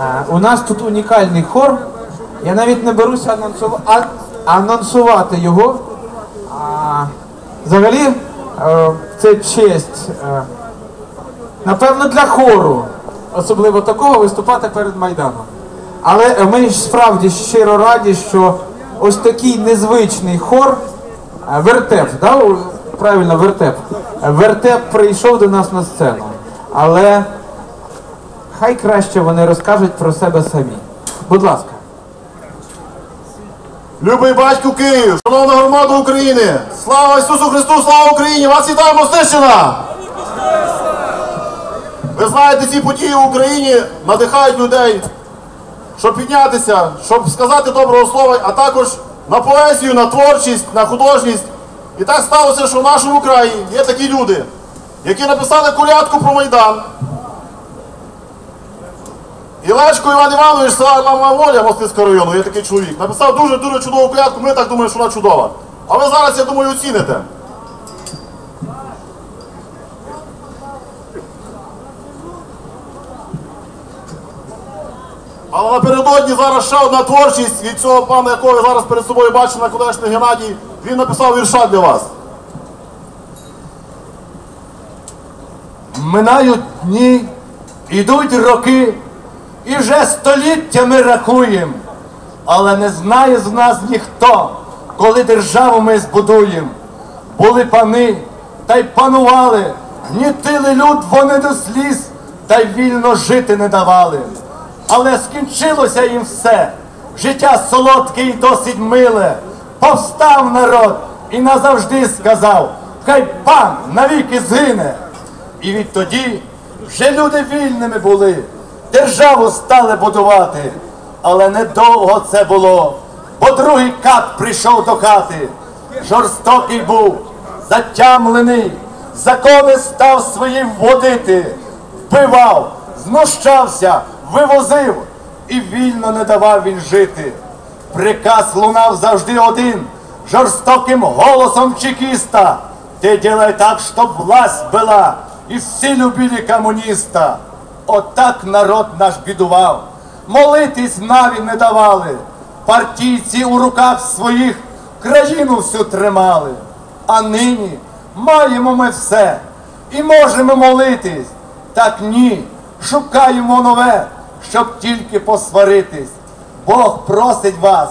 Е, У нас тут унікальний хор. Я навіть не беруся анонсува- а- анонсувати його. А, взагалі, е, це честь. е, Напевно, для хору, особливо такого, виступати перед Майданом. Але е, ми справді щиро раді, що ось такий незвичний хор, е, вертеп, да? правильно, вертеп. Е, Вертеп прийшов до нас на сцену. Але хай краще вони розкажуть про себе самі. Будь ласка. Любий батько Київ, шановна громада України! Слава Ісусу Христу, слава Україні! Вас вітає Мостищина! Ви знаєте, ці події в Україні надихають людей, щоб піднятися, щоб сказати доброго слова, а також на поезію, на творчість, на художність. І так сталося, що в нашому краї є такі люди, які написали колядку про Майдан. І Іван Іванович, села Мама Воля Мостицького району, є такий чоловік. Написав дуже-дуже чудову клятку, ми так думаємо, що вона чудова. А ви зараз, я думаю, оціните. Але напередодні зараз ще одна творчість від цього пана, якого ви зараз перед собою бачите, наконечний Геннадій, він написав вірша для вас. Минають дні, ідуть роки, і вже століттями рахуємо, але не знає з нас ніхто, коли державу ми збудуємо. Були пани, та й панували, гнітили люд вони до сліз, та й вільно жити не давали. Але скінчилося їм все. Життя солодке і досить миле. Повстав народ і назавжди сказав, хай пан навіки згине. І відтоді вже люди вільними були, державу стали будувати. Але недовго це було, бо другий кат прийшов до хати. Жорстокий був, затямлений, закони став свої вводити, вбивав, знущався, вивозив і вільно не давав він жити. Приказ лунав завжди один, жорстоким голосом чекіста. Ти делай так, щоб власть була, і всі любили комуніста. Отак народ наш бідував, молитись навіть не давали. Партійці у руках своїх країну всю тримали. А нині маємо ми все і можемо молитись. Так ні, шукаємо нове, щоб тільки посваритись. Бог просить вас,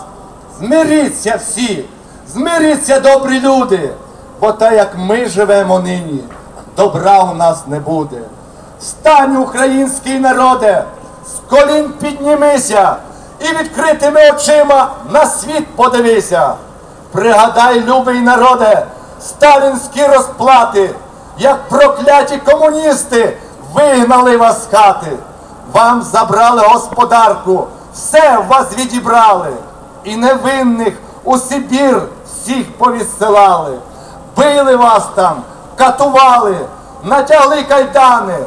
змиріться всі, змиріться добрі люди, бо так як ми живемо нині, добра у нас не буде. Встань, український народе, з колін піднімися і відкритими очима на світ подивися. Пригадай, любий народе, сталінські розплати, як прокляті комуністи вигнали вас з хати. Вам забрали господарку, все вас відібрали, і невинних у Сибір всіх повісилали. Били вас там, катували, натягли кайдани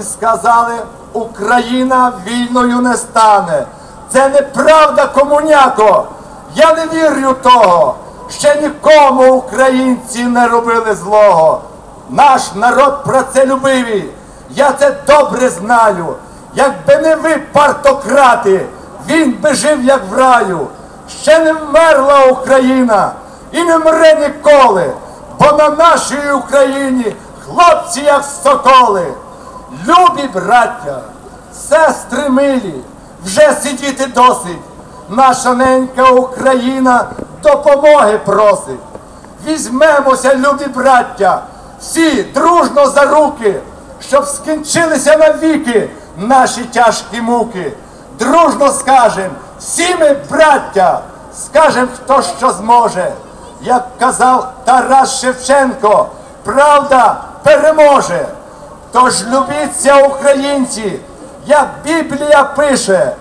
і сказали, Україна вільною не стане. Це неправда, комуняко. Я не вірю того. Ще нікому українці не робили злого. Наш народ працелюбивий. Я це добре знаю. Якби не ви, партократи, він би жив як в раю. Ще не вмерла Україна і не мре ніколи, бо на нашій Україні хлопці, як соколи. Любі браття, сестри милі, вже сидіти досить. Наша ненька Україна допомоги просить. Візьмемося, любі браття, всі дружно за руки, щоб скінчилися навіки наші тяжкі муки. Дружно скажем, всі ми, браття, скажем, хто що зможе. Як казав Тарас Шевченко, правда переможе. Тож любіться, українці, як Біблія пише,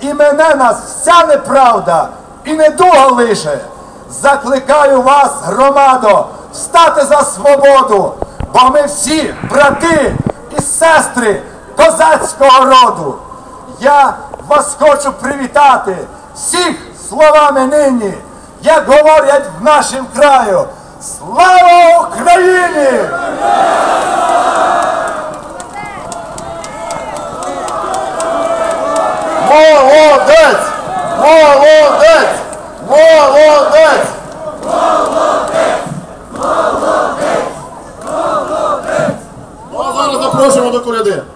і мене нас вся неправда і недуга лише. Закликаю вас, громадо, встати за свободу, бо ми всі брати і сестри козацького роду. Я вас хочу привітати всіх словами нині, як говорять в нашому краю. Слава Україні! Молодец! Молодец! Молодец! Молодец! Молодец! Молодец! Молодец! Молодец!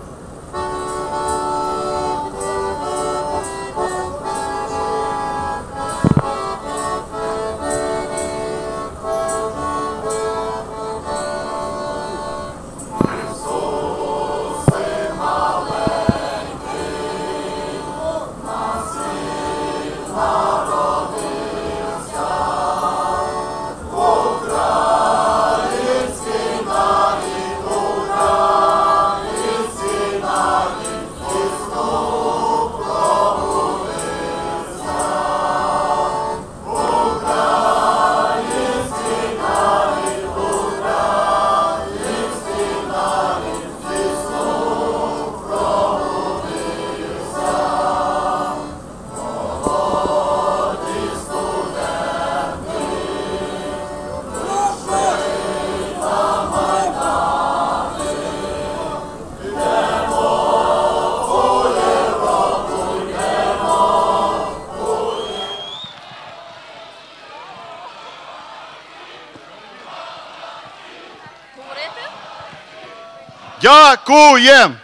Дякуємо!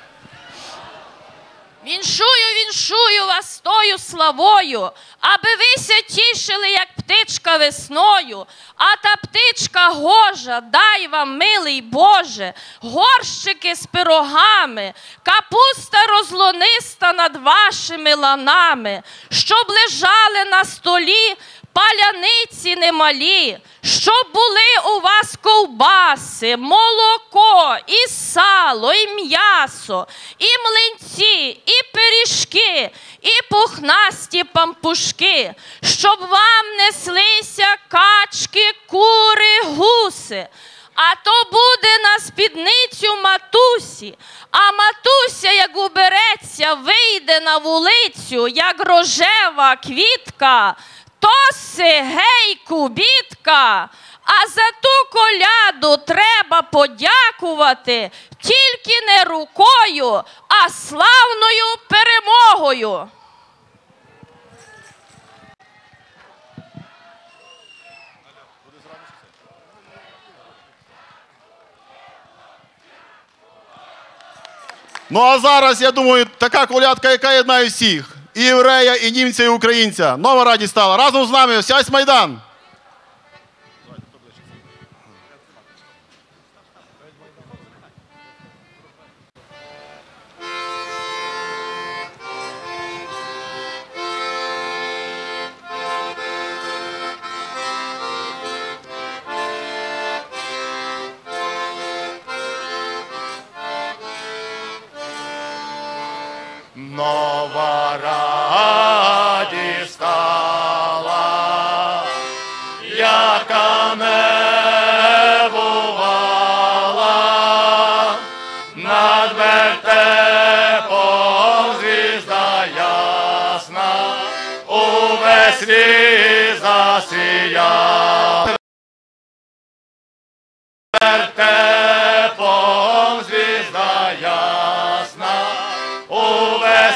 Віншую, віншую вас тою славою, аби вися тішили, як птичка весною. А та птичка гожа, дай вам, милий Боже, горщики з пирогами, капуста розлониста над вашими ланами, щоб лежали на столі паляниці немалі, щоб були у вас ковбаси, молоко, і сало, і м'ясо, і млинці, і пиріжки, і пухнасті пампушки, щоб вам неслися качки, кури, гуси. А то буде на спідницю матусі, а матуся, як убереться, вийде на вулицю, як рожева квітка, тоси, гей, кубітка. А за ту коляду треба подякувати тільки не рукою, а славною перемогою. Ну а зараз, я думаю, така колядка, яка єднає всіх. І єврея, і німця, і українця. Нова радість стала. Разом з нами сядь Майдан.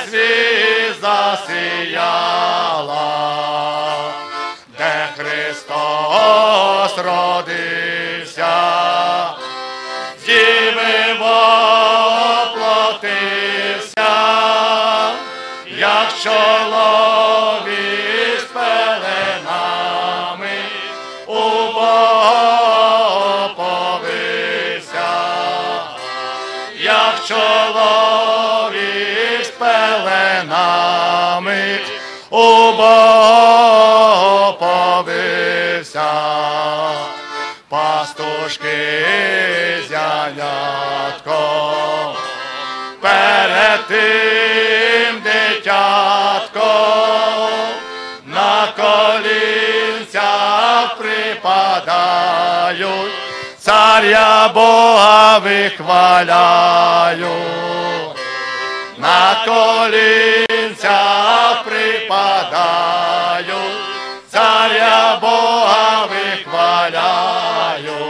Увесь світ засіяла, де Христос родився, діви воплотився, як чоловік у Бога як чоловік пеленами. У Бога повився, пастушки з янятко, перед тим дитятком на колінцях припадають, царя Бога вихваляють, на колінця припадаю, царя Бога вихваляю,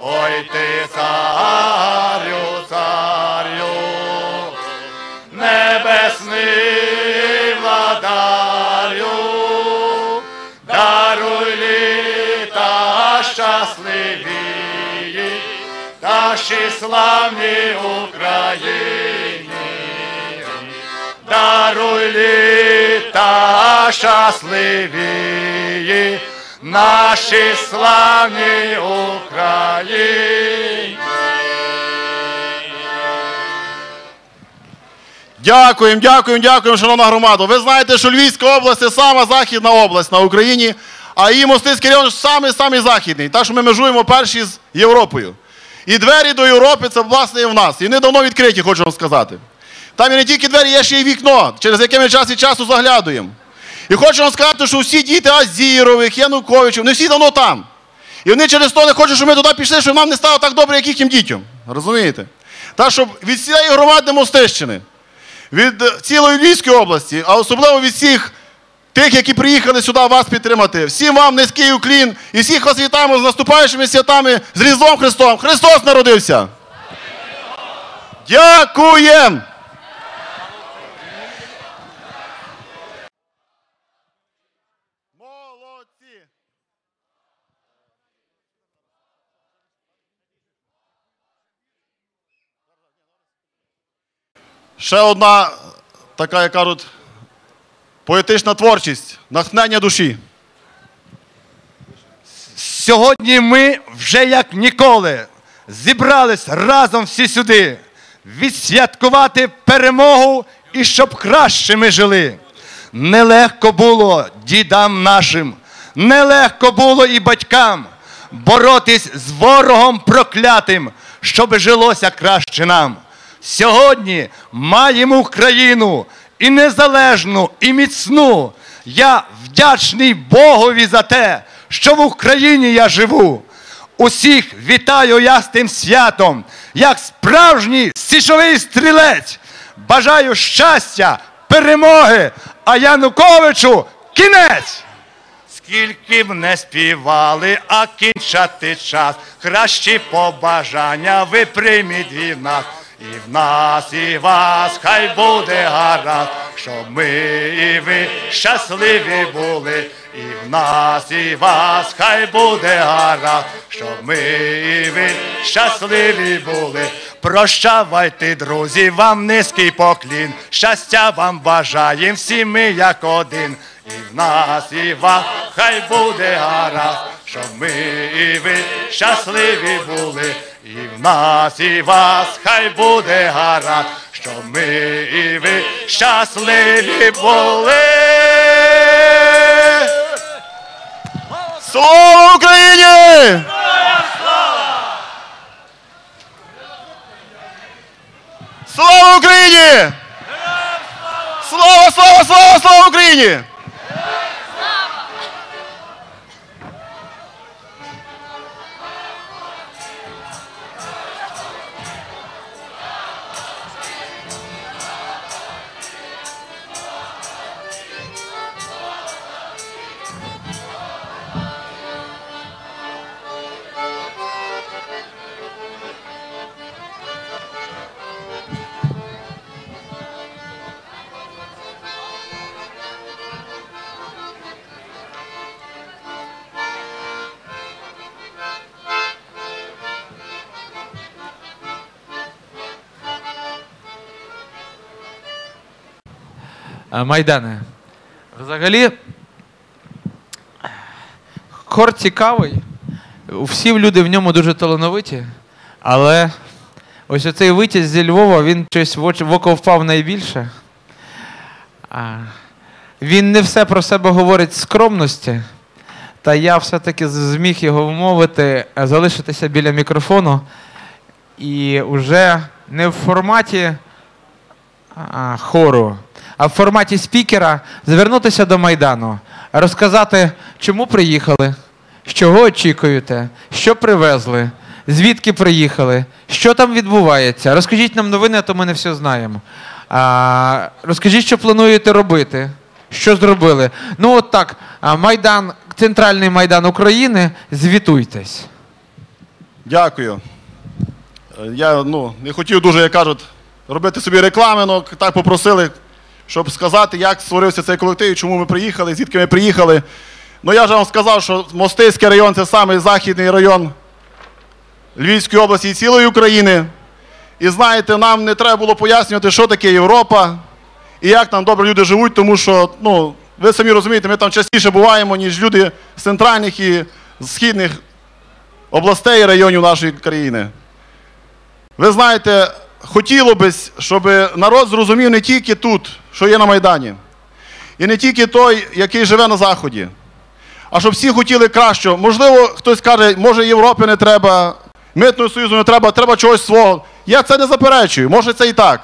ой ти царю, царю, небесний владарю, даруй літа щасливі. Наші славні Україні. Даруй літа щасливі, нашій славній Україні. Дякуємо, дякуємо, дякуємо, шановна громада. Ви знаєте, що Львівська область це сама західна область на Україні, а її Мостицький район самий самий західний. Так що ми межуємо перші з Європою. І двері до Європи це власне і в нас. І вони давно відкриті, хочу вам сказати. Там і не тільки двері, є ще й вікно, через яке ми час від часу заглядуємо. І хочу вам сказати, що всі діти Азірових, Януковичів, не всі давно там. І вони через то не хочуть, щоб ми туди пішли, щоб нам не стало так добре, як їхнім дітям. Розумієте? Так, щоб від цієї громади Мостищини, від е, цілої Львівської області, а особливо від всіх тих, які приїхали сюди вас підтримати. Всім вам низький уклін і всіх вас вітаємо з наступаючими святами з Різдвом Христом. Христос народився! Дякуємо! Ще одна така, як кажуть, поетична творчість, натхнення душі. Сьогодні ми вже як ніколи зібрались разом всі сюди відсвяткувати перемогу і щоб краще ми жили. Нелегко було дідам нашим, нелегко було і батькам боротись з ворогом проклятим, щоб жилося краще нам. Сьогодні маємо Україну і незалежну, і міцну. Я вдячний Богові за те, що в Україні я живу. Усіх вітаю я з тим святом, як справжній січовий стрілець. Бажаю щастя, перемоги, а Януковичу кінець. Скільки б не співали, а кінчати час. Кращі побажання ви прийміть від нас. І в нас, і вас, хай буде гаразд, щоб ми і ви щасливі були. І в нас, і вас, хай буде гаразд, щоб ми і ви щасливі були. Прощавайте, друзі, вам низький поклін. Щастя вам бажаєм всі ми як один. І в нас, і вам, хай буде гаразд, щоб ми і ви щасливі були. І в нас, і вас, хай буде гаразд, щоб ми і ви щасливі були. Слава Україні! Слава Україні! Слава, слава, слава, слава Україні! Е, Майдане. Взагалі, хор цікавий. Всі люди в ньому дуже талановиті, але ось оцей витязь зі Львова, він щось в око впав найбільше. Він не все про себе говорить з скромності, та я все-таки зміг його вмовити е, залишитися біля мікрофону і вже не в форматі а, хору, а в форматі спікера звернутися до Майдану, розказати, чому приїхали, з чого очікуєте, що привезли, звідки приїхали, що там відбувається. Розкажіть нам новини, а то ми не все знаємо. А, розкажіть, що плануєте робити, що зробили. Ну, от так, Майдан, центральний майдан України, звітуйтесь. Дякую. Е, Я ну, не хотів дуже, як кажуть, робити собі реклами, але так попросили, щоб сказати, як створився цей колектив, чому ми приїхали, звідки ми приїхали. Ну я вже вам сказав, що Мостиський район це самий західний район Львівської області і цілої України. І знаєте, нам не треба було пояснювати, що таке Європа і як там добре люди живуть, тому що, ну, ви самі розумієте, ми там частіше буваємо, ніж люди з центральних і східних областей і районів нашої країни. Ви знаєте, хотіло би, щоб народ зрозумів не тільки тут, що є на Майдані, і не тільки той, який живе на Заході, а щоб всі хотіли кращого. Можливо, хтось каже, може Європи не треба, митного союзу не треба, треба чогось свого. Я це не заперечую, може це і так.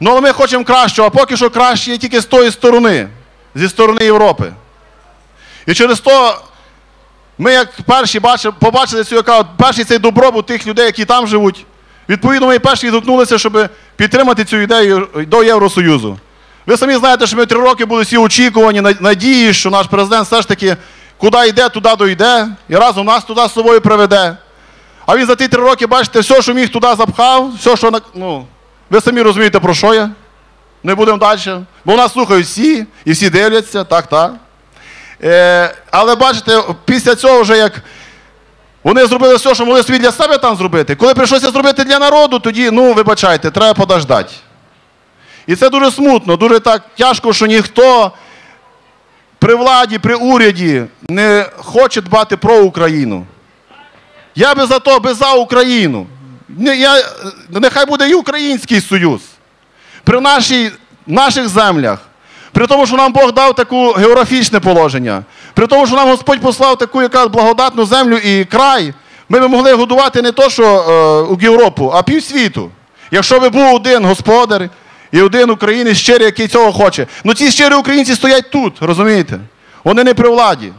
Ну, але ми хочемо кращого, а поки що краще є тільки з тої сторони, зі сторони Європи. І через то ми, як перші побачили цю, яка, перший цей добробут тих людей, які там живуть, відповідно, ми перші відгукнулися, щоб підтримати цю ідею до Євросоюзу. Ви самі знаєте, що ми три роки були всі очікувані, надії, що наш президент все ж таки куди йде, туди дойде, і разом нас туди з собою приведе. А він за ті три роки, бачите, все, що міг туди запхав, все, що ну, ви самі розумієте, про що я. Не будемо далі. Бо нас слухають всі, і всі дивляться, так, так. Е, але бачите, після цього вже як вони зробили все, що могли собі для себе там зробити. Коли прийшлося зробити для народу, тоді, ну, вибачайте, треба подождати. І це дуже смутно, дуже так тяжко, що ніхто при владі, при уряді не хоче дбати про Україну. Я би за то, би за Україну. Я, нехай буде і Український Союз. При нашій, наших землях. При тому, що нам Бог дав таку географічне положення. При тому, що нам Господь послав таку яка благодатну землю і край, ми б могли годувати не то, що е, у Європу, а півсвіту. Якщо би був один господар і один українець щирий, який цього хоче. Ну ці щирі українці стоять тут, розумієте? Вони не при владі.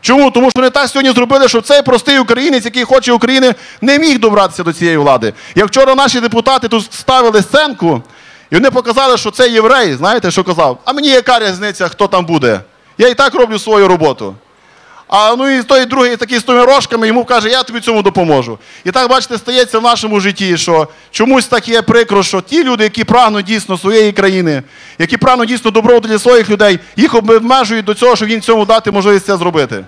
Чому? Тому що вони так сьогодні зробили, що цей простий українець, який хоче України, не міг добратися до цієї влади. Як вчора наші депутати тут ставили сценку, і вони показали, що це єврей, знаєте, що казав? А мені яка різниця, хто там буде? Я і так роблю свою роботу. А ну і той другий такий з тими рожками йому каже, я тобі цьому допоможу. І так, бачите, стається в нашому житті, що чомусь так є прикро, що ті люди, які прагнуть дійсно своєї країни, які прагнуть дійсно добробуту для своїх людей, їх обмежують до цього, щоб їм цьому дати можливість це зробити.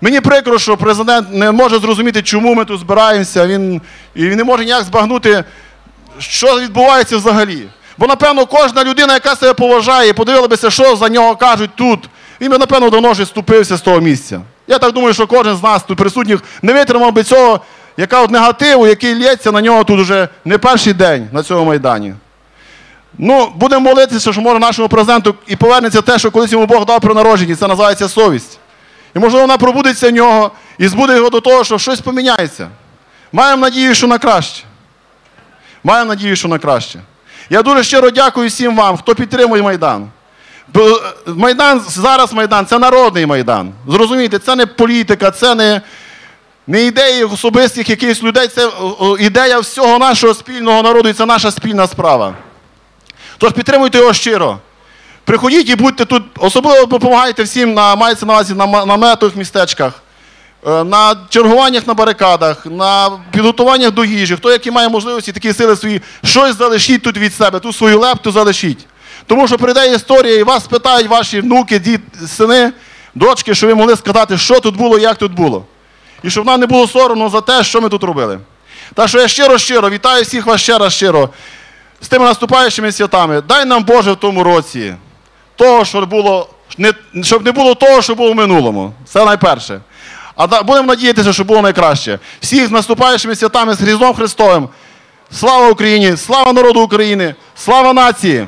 Мені прикро, що президент не може зрозуміти, чому ми тут збираємося. Він, він не може ніяк збагнути, що відбувається взагалі. Бо, напевно, кожна людина, яка себе поважає, подивилася, що за нього кажуть тут, він би, напевно, давно вже ступився з того місця. Я так думаю, що кожен з нас тут присутніх не витримав би цього, яка от негативу, який лється на нього тут уже не перший день на цьому майдані. Ну, будемо молитися, що може нашому президенту і повернеться те, що колись йому Бог дав при народженні, це називається совість. І можливо вона пробудеться в нього і збуде його до того, що щось поміняється. Маємо надію, що на краще. Маємо надію, що на краще. Я дуже щиро дякую всім вам, хто підтримує Майдан. Е, Майдан, зараз Майдан це народний Майдан. Зрозумійте, це не політика, це не, не ідеї особистих якихось людей, це ідея всього нашого спільного народу і це наша спільна справа. Тож підтримуйте його щиро. Приходіть і будьте тут, особливо допомагайте всім на мається на увазі на наметових містечках, е, на чергуваннях на барикадах, на підготуваннях до їжі. Хто який має можливості, такі сили свої, щось залишіть тут від себе, ту свою лепту залишіть. Тому що прийде історія, і вас питають ваші внуки, дід, сини, дочки, що ви могли сказати, що тут було, як тут було. І щоб нам не було соромно за те, що ми тут робили. Так що я щиро-щиро вітаю всіх вас ще раз щиро з тими наступаючими святами. Дай нам Боже в тому році того, що було, щоб не було того, що було в минулому. Це найперше. А будемо надіятися, що було найкраще. Всіх з наступаючими святами з Різдвом Христовим. Слава Україні! Слава народу України! Слава нації!